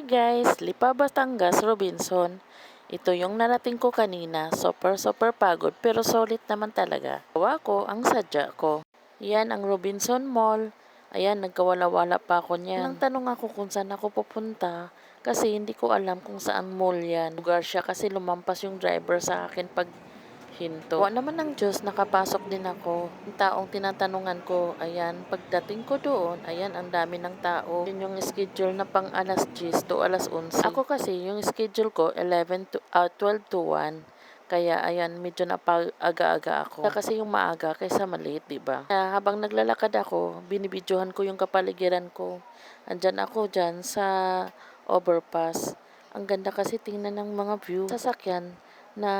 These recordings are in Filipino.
Aba, Batangas, Robinson. Ito yung narating ko kanina. Super, super pagod pero solid naman talaga. Gawa ko ang sadya ko. Yan ang Robinson Mall. Ayan, nagkawala-wala pa ako niyan. Nang tanong ako kung saan ako pupunta kasi hindi ko alam kung saan mall yan. Lugar siya kasi lumampas yung driver sa akin pag hinto. Wa naman ng Diyos, nakapasok din ako. Yung taong tinatanungan ko, ayan, pagdating ko doon, ayan, ang dami ng tao. Yun yung schedule na pang alas 10 to alas 11. Ako kasi, yung schedule ko, 11 to, ah, 12 to 1. Kaya ayan, medyo napag-aga-aga ako. Kasi yung maaga kaysa maliit, di ba? Kaya habang naglalakad ako, binibidyohan ko yung kapaligiran ko. Andyan ako dyan sa overpass. Ang ganda kasi tingnan ng mga view. Sasakyan na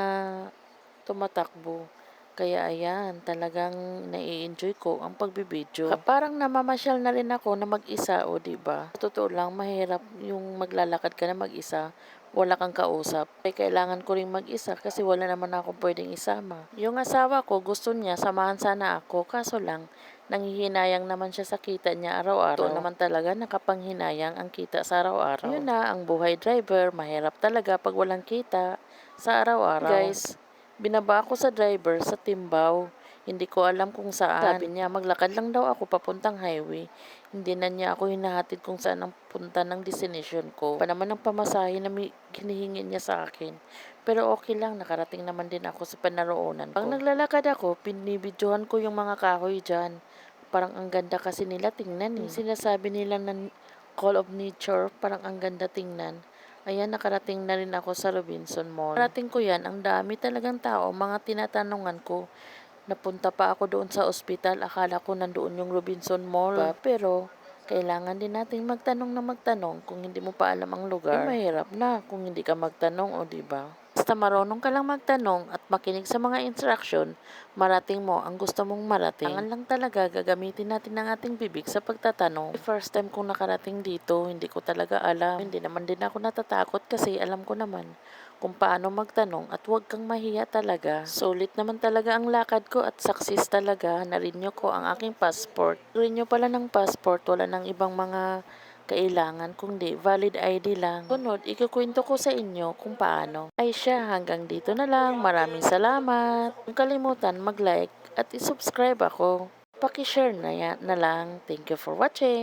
tumatakbo. Kaya ayan, talagang nai-enjoy ko ang pagbibideo. Parang namamasyal na rin ako na mag-isa, o di ba? Sa Totoo lang, mahirap yung maglalakad ka na mag-isa, wala kang kausap. Kaya kailangan ko rin mag-isa kasi wala naman ako pwedeng isama. Yung asawa ko, gusto niya, samahan sana ako, kaso lang, nanghihinayang naman siya sa kita niya araw-araw. Ito naman talaga nakapanghinayang ang kita sa araw-araw. Yun na, ang buhay driver, mahirap talaga pag walang kita sa araw-araw. Guys, Binaba ako sa driver sa Timbaw. Hindi ko alam kung saan. Sabi niya, maglakad lang daw ako papuntang highway. Hindi na niya ako hinahatid kung saan ang punta ng destination ko. Pa naman ang pamasahe na hinihingi niya sa akin. Pero okay lang, nakarating naman din ako sa panaroonan ko. Pag naglalakad ako, pinibidyohan ko yung mga kahoy dyan. Parang ang ganda kasi nila tingnan eh. Yung sinasabi nila na call of nature, parang ang ganda tingnan. Ayan, nakarating na rin ako sa Robinson Mall. Nakarating ko yan, ang dami talagang tao, mga tinatanungan ko. Napunta pa ako doon sa ospital, akala ko nandoon yung Robinson Mall. Ba? Pero, kailangan din nating magtanong na magtanong kung hindi mo pa alam ang lugar. Eh, mahirap na kung hindi ka magtanong, o di ba? Basta marunong ka lang magtanong at makinig sa mga instruction, marating mo ang gusto mong marating. Tangan lang talaga gagamitin natin ang ating bibig sa pagtatanong. First time kong nakarating dito, hindi ko talaga alam. Hindi naman din ako natatakot kasi alam ko naman kung paano magtanong at huwag kang mahiya talaga. Sulit naman talaga ang lakad ko at success talaga. Narinyo ko ang aking passport. Renew pala ng passport, wala ng ibang mga kailangan kundi valid ID lang. Sunod, ikukwento ko sa inyo kung paano. Ay siya, hanggang dito na lang. Maraming salamat. Huwag kalimutan mag-like at isubscribe ako. Pakishare na, yan, na lang. Thank you for watching.